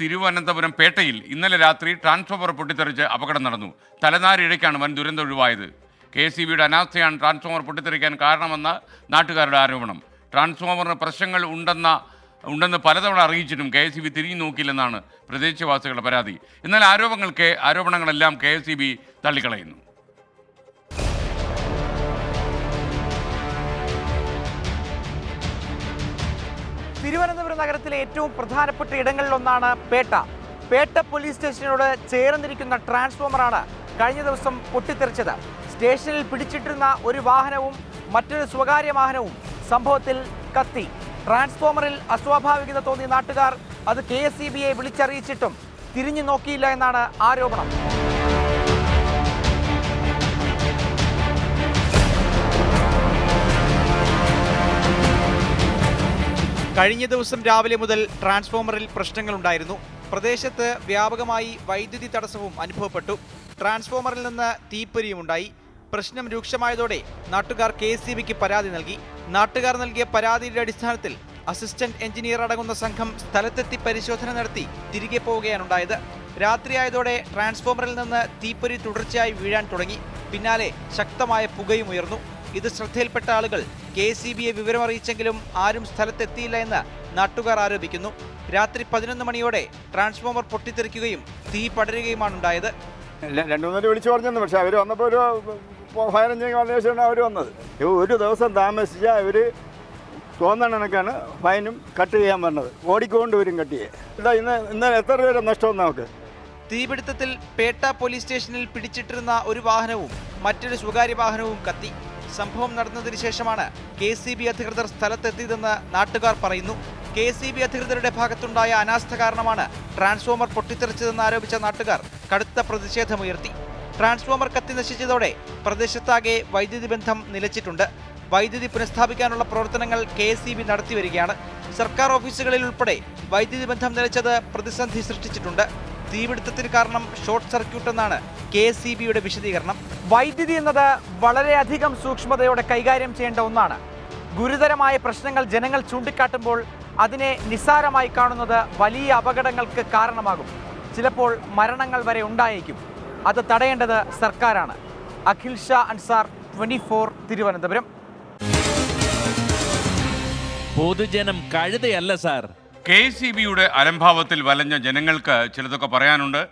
തിരുവനന്തപുരം പേട്ടയിൽ ഇന്നലെ രാത്രി ട്രാൻസ്ഫോമർ പൊട്ടിത്തെറിച്ച് അപകടം നടന്നു. തലനാരിഴയ്ക്കാണ് വൻ ദുരന്തം ഒഴിവായത്. കെ എസ് ബിയുടെ അനാസ്ഥയാണ് ട്രാൻസ്ഫോമർ പൊട്ടിത്തെറിക്കാൻ കാരണമെന്ന നാട്ടുകാരുടെ ആരോപണം. ട്രാൻസ്ഫോമറിന് പ്രശ്നങ്ങൾ ഉണ്ടെന്ന ഉണ്ടെന്ന് പലതവണ അറിയിച്ചിട്ടും കെ എസ് ബി തിരിഞ്ഞു നോക്കിയില്ലെന്നാണ് പ്രദേശവാസികളുടെ പരാതി. എന്നാൽ ആരോപണങ്ങൾക്ക് ആരോപണങ്ങളെല്ലാം കെ എസ് ബി തള്ളിക്കളയുന്നു. തിരുവനന്തപുരം നഗരത്തിലെ ഏറ്റവും പ്രധാനപ്പെട്ട ഇടങ്ങളിലൊന്നാണ് പേട്ട. പേട്ട പോലീസ് സ്റ്റേഷനോട് ചേർന്നിരിക്കുന്ന ട്രാൻസ്ഫോമറാണ് കഴിഞ്ഞ ദിവസം പൊട്ടിത്തെറിച്ചത്. സ്റ്റേഷനിൽ പിടിച്ചിട്ടിരുന്ന ഒരു വാഹനവും മറ്റൊരു സ്വകാര്യ വാഹനവും സംഭവത്തിൽ കത്തി. ട്രാൻസ്ഫോമറിൽ അസ്വാഭാവികത തോന്നിയ നാട്ടുകാർ അത് കെ എസ് സി ബിയെ വിളിച്ചറിയിച്ചിട്ടും തിരിഞ്ഞു നോക്കിയില്ല എന്നാണ് ആരോപണം. കഴിഞ്ഞ ദിവസം രാവിലെ മുതൽ ട്രാൻസ്ഫോമറിൽ പ്രശ്നങ്ങളുണ്ടായിരുന്നു. പ്രദേശത്ത് വ്യാപകമായി വൈദ്യുതി തടസ്സവും അനുഭവപ്പെട്ടു. ട്രാൻസ്ഫോമറിൽ നിന്ന് തീപ്പൊരിയുമുണ്ടായി. പ്രശ്നം രൂക്ഷമായതോടെ നാട്ടുകാർ കെ എസ് ബിക്ക് പരാതി നൽകി. നാട്ടുകാർ നൽകിയ പരാതിയുടെ അടിസ്ഥാനത്തിൽ അസിസ്റ്റന്റ് എഞ്ചിനീയർ അടങ്ങുന്ന സംഘം സ്ഥലത്തെത്തി പരിശോധന നടത്തി തിരികെ പോവുകയാണ് പോവുകയാണുണ്ടായത് രാത്രിയായതോടെ ട്രാൻസ്ഫോമറിൽ നിന്ന് തീപ്പൊരി തുടർച്ചയായി വീഴാൻ തുടങ്ങി. പിന്നാലെ ശക്തമായ പുകയും ഉയർന്നു. ഇത് ശ്രദ്ധയിൽപ്പെട്ട ആളുകൾ കെ സി ബിയെ വിവരമറിയിച്ചെങ്കിലും ആരും സ്ഥലത്തെത്തിയില്ല എന്ന് നാട്ടുകാർ ആരോപിക്കുന്നു. രാത്രി പതിനൊന്ന് മണിയോടെ ട്രാൻസ്ഫോമർ പൊട്ടിത്തെറിക്കുകയും തീ പടരുകയുമാണ് ഉണ്ടായത് ഇല്ല, രണ്ടു മൂന്നേരം വിളിച്ചു പറഞ്ഞിരുന്നു പക്ഷെ അവർ വന്നപ്പോൾ ഒരു ഫയർ എഞ്ചിൻ വന്നതിനാണ് അവർ വന്നത്. ഒരു ദിവസം താമസിച്ചാൽ അവർ തോന്നണക്കാണ് ഫൈനും കട്ട് ചെയ്യാൻ പറഞ്ഞത്. ഓടിക്കൊണ്ട് വരും കട്ട് ചെയ്യാൻ ഇന്ന് ഇന്ന് എത്ര രൂപ നഷ്ടം നമുക്ക്? തീപിടുത്തത്തിൽ പേട്ട പോലീസ് സ്റ്റേഷനിൽ പിടിച്ചിട്ടിരുന്ന ഒരു വാഹനവും മറ്റൊരു സ്വകാര്യ വാഹനവും കത്തി. സംഭവം നടന്നതിന് ശേഷമാണ് കെ സി ബി അധികൃതർ സ്ഥലത്തെത്തിയതെന്ന് നാട്ടുകാർ പറയുന്നു. കെ സി ബി അധികൃതരുടെ ഭാഗത്തുണ്ടായ അനാസ്ഥ കാരണമാണ് ട്രാൻസ്ഫോമർ പൊട്ടിത്തെറിച്ചതെന്ന് ആരോപിച്ച നാട്ടുകാർ കടുത്ത പ്രതിഷേധമുയർത്തി. ട്രാൻസ്ഫോമർ കത്തി നശിച്ചതോടെ പ്രദേശത്താകെ വൈദ്യുതി ബന്ധം നിലച്ചിട്ടുണ്ട്. വൈദ്യുതി പുനഃസ്ഥാപിക്കാനുള്ള പ്രവർത്തനങ്ങൾ കെ എസ് സി ബി നടത്തിവരികയാണ്. സർക്കാർ ഓഫീസുകളിൽ ഉൾപ്പെടെ വൈദ്യുതി ബന്ധം നിലച്ചത് പ്രതിസന്ധി സൃഷ്ടിച്ചിട്ടുണ്ട്. തീപിടുത്തത്തിന് കാരണം ഷോർട്ട് സർക്യൂട്ട് എന്നാണ് കെ എസ് സി ബിയുടെ വിശദീകരണം. വൈദ്യുതി എന്നത് വളരെയധികം സൂക്ഷ്മതയോടെ കൈകാര്യം ചെയ്യേണ്ട ഒന്നാണ്. ഗുരുതരമായ പ്രശ്നങ്ങൾ ജനങ്ങൾ ചൂണ്ടിക്കാട്ടുമ്പോൾ അതിനെ നിസ്സാരമായി കാണുന്നത് വലിയ അപകടങ്ങൾക്ക് കാരണമാകും. ചിലപ്പോൾ മരണങ്ങൾ വരെ ഉണ്ടായേക്കും. അത് തടയേണ്ടത് സർക്കാരാണ്. Akhil Shah Ansar twenty four Thiruvananthapuram. പൊതുജനം കഴുതയല്ല സാർ. കെ സി ബിയുടെ അലംഭാവത്തിൽ വലഞ്ഞ ജനങ്ങൾക്ക് ചിലതൊക്കെ പറയാനുണ്ട്.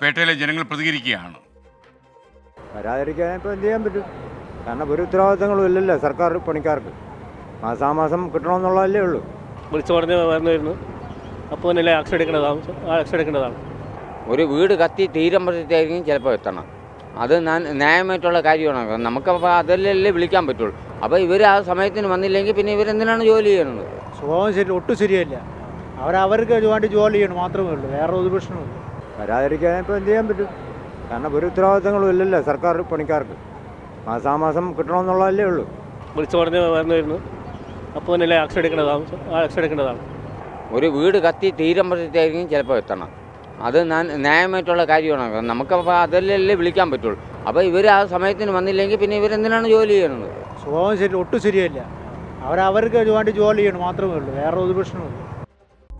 പേട്ടയിലെ ജനങ്ങൾ പ്രതികരിക്കുകയാണ്. വരാതിരിക്കാൻ ഇപ്പോൾ എന്ത് ചെയ്യാൻ പറ്റും? കാരണം ഒരു ഉത്തരവാദിത്തങ്ങളും ഇല്ലല്ലോ സർക്കാർ പണിക്കാർക്ക്. മാസാമാസം കിട്ടണമെന്നുള്ളതല്ലേ ഉള്ളൂ. വിളിച്ചു പറഞ്ഞ് വന്നിരുന്നു അപ്പോൾ തന്നെ ആക്ഷൻ എടുക്കേണ്ടതാണ് ആക്ഷൻ എടുക്കേണ്ടതാണ്. ഒരു വീട് കത്തി തീരുമ്പോഴത്തേക്കും ചിലപ്പോൾ എത്തണം. അത് ഞാൻ- ന്യായമായിട്ടുള്ള കാര്യമാണ്. നമുക്ക് അപ്പോൾ അതല്ലേ വിളിക്കാൻ പറ്റുള്ളൂ. അപ്പോൾ ഇവർ ആ സമയത്തിന് വന്നില്ലെങ്കിൽ പിന്നെ ഇവരെന്തിനാണ് ജോലി ചെയ്യുന്നത്? സ്വഭാവം ശരി ഒട്ടും ശരിയല്ല. അവരവർക്ക് വേണ്ടി ജോലി ചെയ്യണം മാത്രമേ ഉള്ളൂ. വേറെ ഒരു പ്രശ്നമില്ല വരാതിരിക്കാൻ ഇപ്പോൾ എന്ത് ചെയ്യാൻ പറ്റും? കാരണം ഒരു ഉത്തരവാദിത്തങ്ങളും ഇല്ലല്ലോ സർക്കാർ പണിക്കാർക്ക്. മാസാമാസം കിട്ടണമെന്നുള്ളതല്ലേ ഉള്ളൂ. വിളിച്ചു പറഞ്ഞ് വന്നിരുന്നു അപ്പോൾ തന്നെ ആക്ഷൻ എടുക്കേണ്ടതാണ് ആക്ഷൻ എടുക്കേണ്ടതാണ്. ഒരു വീട് കത്തി തീരുമ്പോഴത്തേക്കും ചിലപ്പോൾ എത്തണം. അത് ഞാൻ- ന്യായമായിട്ടുള്ള കാര്യമാണ്. നമുക്കപ്പോൾ അതല്ലല്ലേ വിളിക്കാൻ പറ്റുള്ളൂ. അപ്പോൾ ഇവർ ആ സമയത്തിന് വന്നില്ലെങ്കിൽ പിന്നെ ഇവരെന്തിനാണ് ജോലി ചെയ്യുന്നത്? സ്വഭാവം ശരി ഒട്ടും ശരിയല്ല. അവരവർക്ക് വേണ്ടി ജോലി ചെയ്യണം മാത്രമേ ഉള്ളൂ. വേറെ ഒരു പ്രശ്നമില്ല